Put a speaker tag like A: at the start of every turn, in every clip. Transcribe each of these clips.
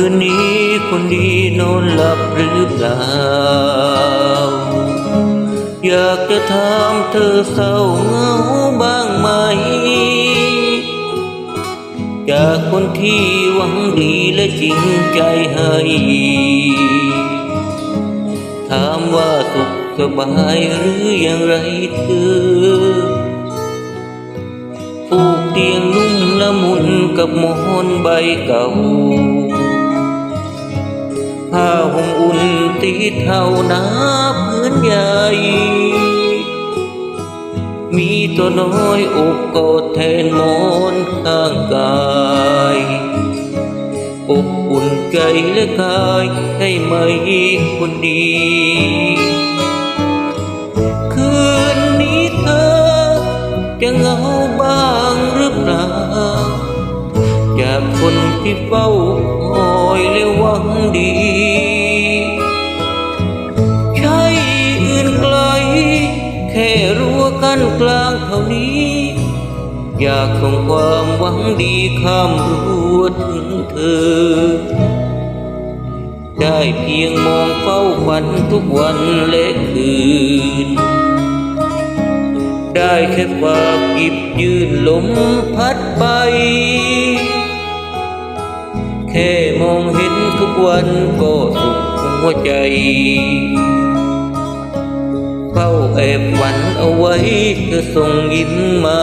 A: คืนนี้คนดีนอนหลับหรือเปล่า อยากจะถามเธอเศร้าเหงาบ้างไหม จากคนที่หวังดีและจริงใจให้ ถามว่าสุขสบายหรืออย่างไรเธอผูกเตียงนุ่มละมุนกับหมอนใบเก่า ผ้าห่มอุ่นตีเท่านาพื้นใหญ่ มีตัวน้อยอบกอดแทนมอนข้างกายอบอุ่นใจและกายให้ไหมคนดีคืนนี้เธอ จะเหงาบ้างหรือเปล่าจากคนที่เฝ้าคอยและหวังดี นี้ อยากส่งความหวังดีข้ามรั้วถึงเธอ ได้เพียงมองเฝ้าฝันทุกวันและคืน ได้แค่ฝากหยิบยืนลมพัดไป แค่มองเห็นทุกวันก็สุขหัวใจ เฝ้าแอบหวันเอาไว้เธอส่งยิ้มมา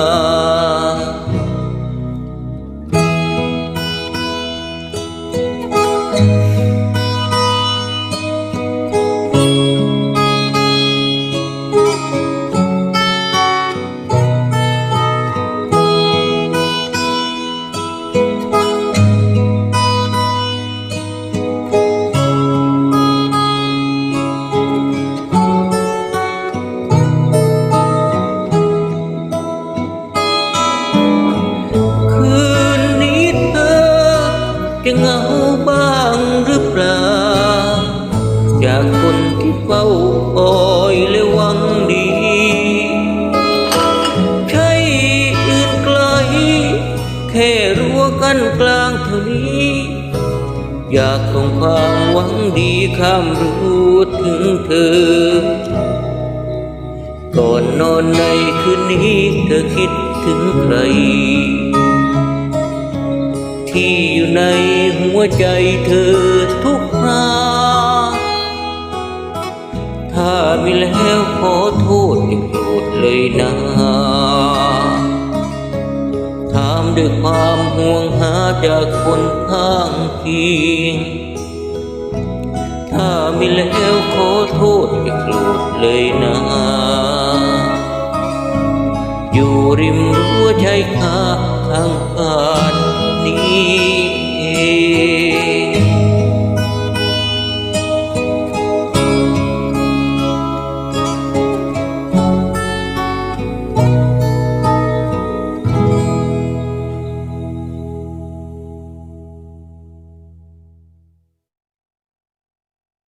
A: จะเหงาบ้างหรือเปล่า จากคนที่เฝ้าคอยและหวังดีใช่อื่นไกล แค่รั้วกันกลางเท่านี้ อยากส่งความหวังดีข้ามรั้ถึงเธอ ก่อนนอนในคืนนี้เธอคิดถึงใคร ที่อยู่ในหัวใจเธอทุกคราถ้ามีแล้วขอโทษอย่าโกรธเลยนะถามด้วยความห่วงหาจากคนข้างเคียงถ้ามีแล้วขอโทษอย่าโกรธเลยนะอยู่ริมรั้วชายคาทางบ้าน need.